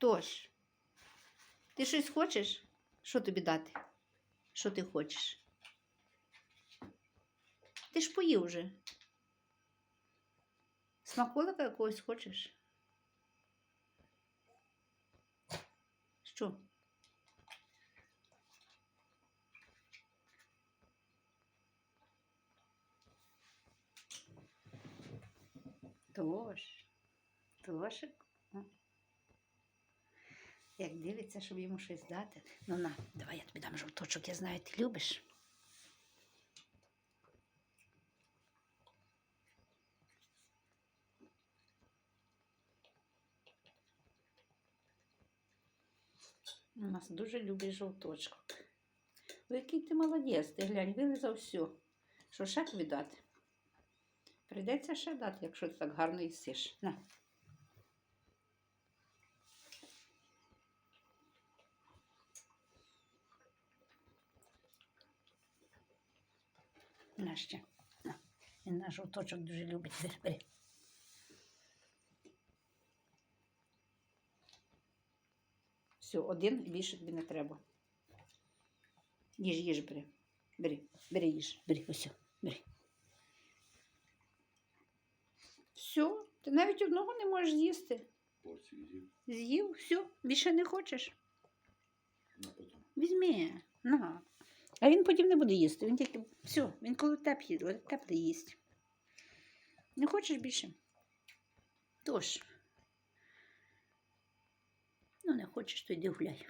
Тож, ти щось хочеш? Що тобі дати? Що ти хочеш? Ти ж поїв вже. Смаколика якогось хочеш? Що? Тож, Тошик. О. Як дивиться, щоб йому щось дати. Ну на, давай я тобі дам жовточок, я знаю, ти любиш. У нас дуже любить жовточок. Ой, який ти молодець, ти глянь, вилизав все. Що ще тобі дати? Прийдеться ще дати, якщо ти так гарно їсиш. На. На ще. На. Він наш жовточок дуже любить. Бери, бери. Все, один більше тобі не треба. Їж, їж, бери. Бери, бери, їж, бери, ось, бери. Все, ти навіть одного не можеш з'їсти. Порцію з'їв. З'їв, все, більше не хочеш. На потім. Візьми, на. А він потім не буде їсти. Він тільки все, він коли теплі, тепле їсть. Не хочеш більше? Тож. Ну, не хочеш, то йди гуляй.